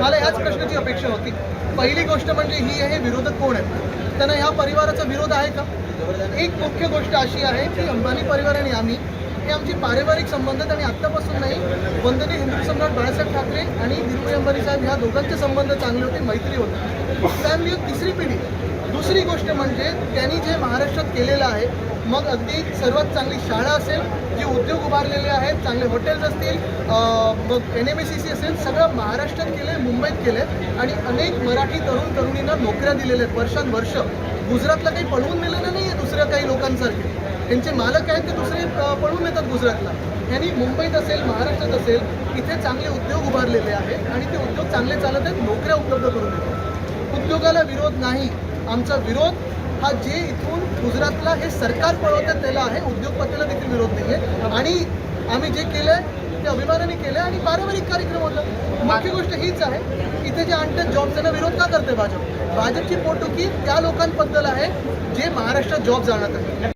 मला ह्याच प्रश्नाची अपेक्षा होती. पहिली गोष्ट म्हणजे ही आहे विरोधक कोण आहेत? त्यांना ह्या परिवाराचा विरोध आहे का? एक मुख्य गोष्ट अशी आहे की अंबानी परिवार आणि आम्ही हे आमचे पारिवारिक संबंध आहेत आणि आत्तापासून नाही. वंदनीय हिंदू सम्राट बाळासाहेब ठाकरे आणि धीरुभाई अंबानी साहेब ह्या दोघांचे संबंध चांगले होते मैत्री होते. त्यामुळे तिसरी पिढी म्हणजे त्यांनी जे महाराष्ट्रात केलेलं आहे मग अगदी सर्वात चांगली शाळा असेल जे उद्योग उभारलेले आहेत चांगले हॉटेल्स असतील मग N M S C C असेल सगळं महाराष्ट्रात केले मुंबईत केले आणि अनेक मराठी तरुण तरुणींना नोकऱ्या दिलेल्या आहेत वर्षानुवर्ष. गुजरातला काही पळवून नेलेलं नाही आहे दुसऱ्या काही लोकांसारखे? त्यांचे मालक आहेत ते दुसरे अं, पळून येतात गुजरातला. यांनी मुंबईत असेल महाराष्ट्रात असेल इथे चांगले उद्योग उभारलेले आहेत आणि ते उद्योग चांगले चालत आहेत नोकऱ्या उपलब्ध करून देतात. उद्योगाला विरोध नाही. आमचा विरोध हा जे इथून गुजरातला हे सरकार पळवतं त्याला आहे उद्योगपतीला देखील विरोध नाही आहे आणि आम्ही जे केलंय ते अभिमानाने केलं आणि पारंपरिक कार्यक्रम होता. मुख्य गोष्ट हीच आहे इथे जे आणतात जॉब त्यांना विरोध का करते भाजप? भाजपची पोटुकी त्या लोकांबद्दल आहे जे महाराष्ट्रात जॉब जाणार आहे